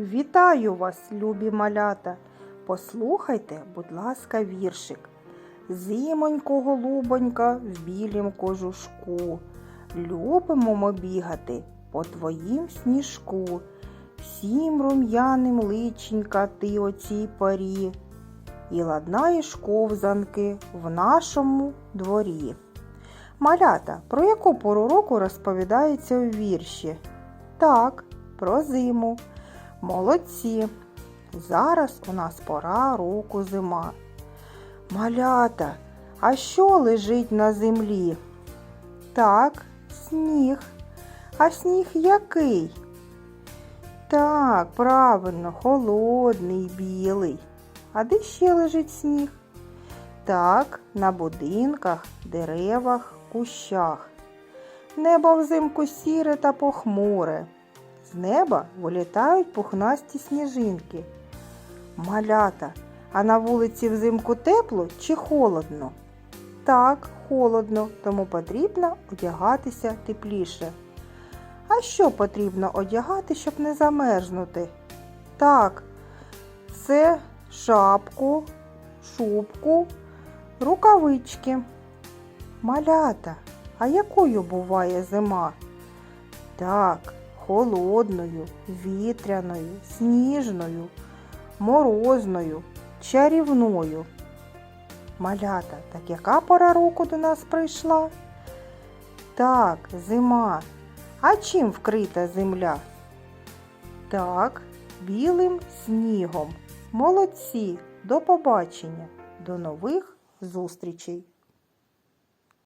Вітаю вас, любі малята. Послухайте, будь ласка, віршик. Зимонько, голубонька, в білім кожушку. Любимо ми бігати по твоїм сніжку. Всім рум'яним личенька ти о цій порі. І ладнаєш ковзанки в нашому дворі. Малята, про яку пору року розповідається у вірші? Так, про зиму. Молодці. Зараз у нас пора року зима. Малята, а що лежить на землі? Так, сніг. А сніг який? Так, правильно, холодний, білий. А де ще лежить сніг? Так, на будинках, деревах, кущах. Небо взимку сіре та похмуре. З неба вилітають пухнасті сніжинки. Малята, а на вулиці взимку тепло чи холодно? Так, холодно, тому потрібно одягатися тепліше. А що потрібно одягати, щоб не замерзнути? Так, це шапку, шубку, рукавички. Малята, а якою буває зима? Так, холодною, вітряною, сніжною, морозною, чарівною. Малята, так яка пора року до нас прийшла? Так, зима. А чим вкрита земля? Так, білим снігом. Молодці, до побачення, до нових зустрічей!